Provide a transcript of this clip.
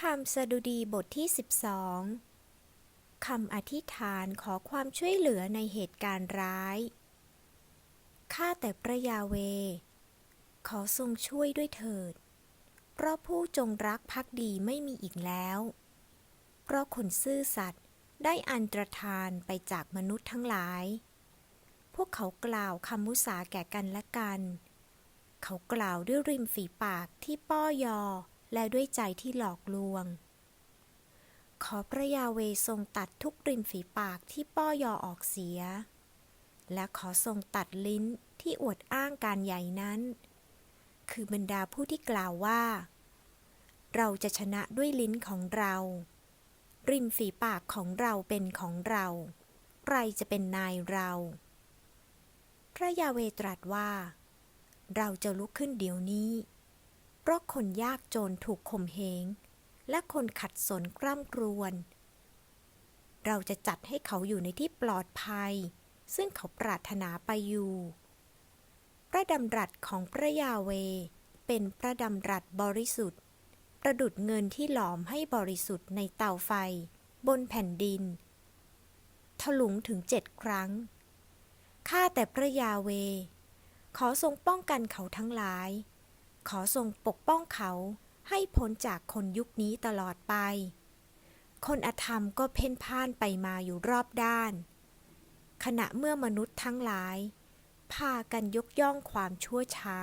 ธรรมสดุดีบทที่ 12 คำอธิษฐานขอความช่วยเหลือในเหตุการณ์ร้าย ข้าแต่พระยาเว ขอทรงช่วยด้วยเถิด เพราะผู้จงรักภักดีไม่มีอีกแล้ว เพราะคนซื่อสัตย์ได้อันตรธานไปจากมนุษย์ทั้งหลาย พวกเขากล่าวคำมุสาแก่กันและกัน เขากล่าวด้วยริมฝีปากที่ป้อยอ และด้วยใจที่หลอกลวง ขอพระยาเวทรงตัดทุกริมฝีปากที่ป้อยอออกเสีย และขอทรงตัดลิ้นที่อวดอ้างการใหญ่นั้น คือบรรดาผู้ที่กล่าวว่า เราจะชนะด้วยลิ้นของเรา ริมฝีปากของเราเป็นของเรา ใครจะเป็นนายเรา พระยาเวตรัสว่า เราจะลุกขึ้นเดี๋ยวนี้ ราะคนยากจนถูกข่มเหง และคนขัดสนกร่ำกรวน เราจะจัดให้เขาอยู่ในที่ปลอดภัย ซึ่งเขาปรารถนาไปอยู่ พระดำรัสของพระยาเวเป็นพระดำรัสบริสุทธิ์ ประดุดเงินที่หลอมให้บริสุทธิ์ในเตาไฟ บนแผ่นดิน ถลุงถึงเจ็ดครั้ง ข้าแต่พระยาเว ขอทรงป้องกันเขาทั้งหลาย ขอทรงปกป้องเขาให้พ้นจากคนยุคนี้ตลอดไป คนอธรรมก็เพ่นพ่านไปมาอยู่รอบด้าน ขณะเมื่อมนุษย์ทั้งหลาย พากันยกย่องความชั่วช้า